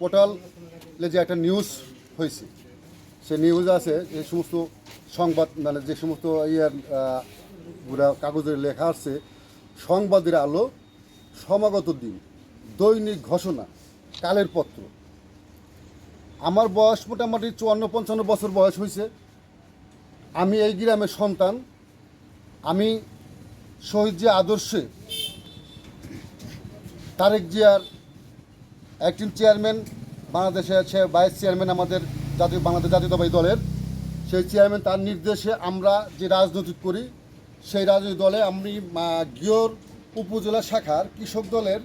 পোর্টালে যে একটা নিউজ হয়েছে সে নিউজ আছে যে সমস্ত সংবাদ মানে যে সমস্ত ইয়ার পুরা কাগজের লেখা আছে, সংবাদের আলো, সমাগত দিন, দৈনিক ঘোষণা, কালের পত্র। আমার বয়স মোটামুটি চুয়ান্ন, পঞ্চান্ন বছর বয়স হয়েছে আমি এই গ্রামের সন্তান। আমি শহীদ জিয়া আদর্শে তারেক জিয়ার অ্যাক্টিং চেয়ারম্যান বাংলাদেশে আছে, ভাইস চেয়ারম্যান আমাদের জাতীয়, বাংলাদেশ জাতীয়তাবাদী দলের। সেই চেয়ারম্যান তার নির্দেশে আমরা যে রাজনৈতিক করি, সেই রাজনৈতিক দলে আমি গিয়র উপজেলা শাখার কৃষক দলের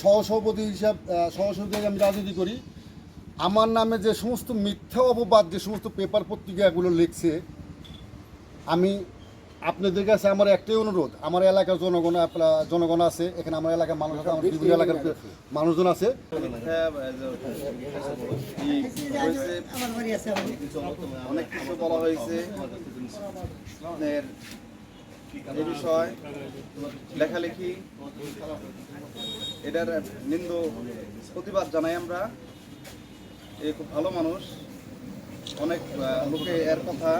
সহসভাপতি হিসাব সহসভাপতি আমি রাজনীতি করি। আমার নামে যে সমস্ত মিথ্যা অপবাদ, যে সমস্ত পেপার পত্রিকাগুলো লিখছে, আমি আপনাদের কাছে আমার একটাই অনুরোধ আমার এলাকার জনগণ আপনার জনগণ আছে এখানে আমার এলাকার মানুষ আছে আমার বিভিন্ন এলাকার মানুষজন আছে। অনেক কিছু বলা হয়েছে। এই বিষয় লেখালেখি এটার নিন্দ প্রতিবাদ জানাই আমরা। এ খুব ভালো মানুষ। অনেক লোকে এর কথা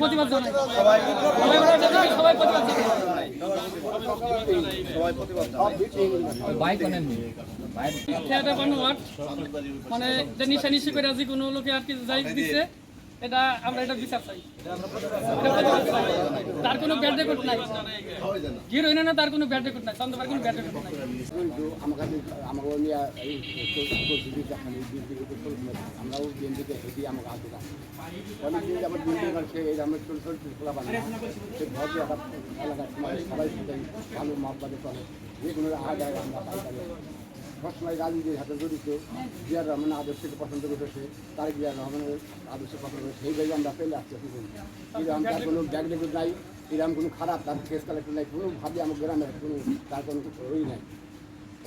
প্রতিবাদ জানাই। সবাই প্রতিবাদ জানাই মানে নিশা নিশি করে কোনো লোকে আর কি যাই দিচ্ছে এটা আমরা এটা বিচার চাই। তার কোনো ব্যাড রেকর্ড নাই। হিরোইন না, তার কোনো ব্যাড রেকর্ড নাই। চন্দ্রবার কোনো ব্যাড রেকর্ড নাই। আমাকে আমাকে নিয়ে আমরাও বিএনপিকে হেঁটে আমাকে হাতে রাখি অনেক দিন আমার বিএনপি সে এই আমার ছোটো ছোটো খোলা বানা সে এলাকা এলাকার সবাই ভালো মাপ বাদে চলে যে কোনো আদায় আমরা পাইকারি সবসময় রাজনীতির হাতে জড়িত, জিয়ার রহমান আদর্শকে পছন্দ করতেছে তার জিয়ার রহমানের আদর্শ পছন্দ করে সেই জায়গায় আমরা পেলে আসছি এখন। এরকম তার কোনো ব্যাগ রেকর্ড নাই এরকম কোনো খারাপ, তার কেস কালেক্টর নাই কোনোভাবে আমার গ্রামের কোনো তার কোনো ওই নাই।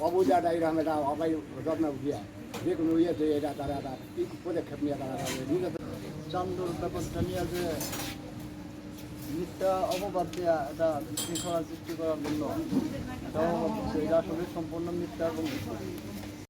অবুজাটা এরকম এটা অবাই যত্ন দিয়া যে কোনো ইয়েতে এটা তারা একটা কি পদক্ষেপ নিয়ে তারা নিজে চান্দুর ব্যাপারটা নিয়ে যে মিথ্যা অপবাদ দেওয়া এটা শৃঙ্খলা সৃষ্টি করার জন্য এটা অপবাদ এটা আসলে সম্পূর্ণ মিথ্যা এবং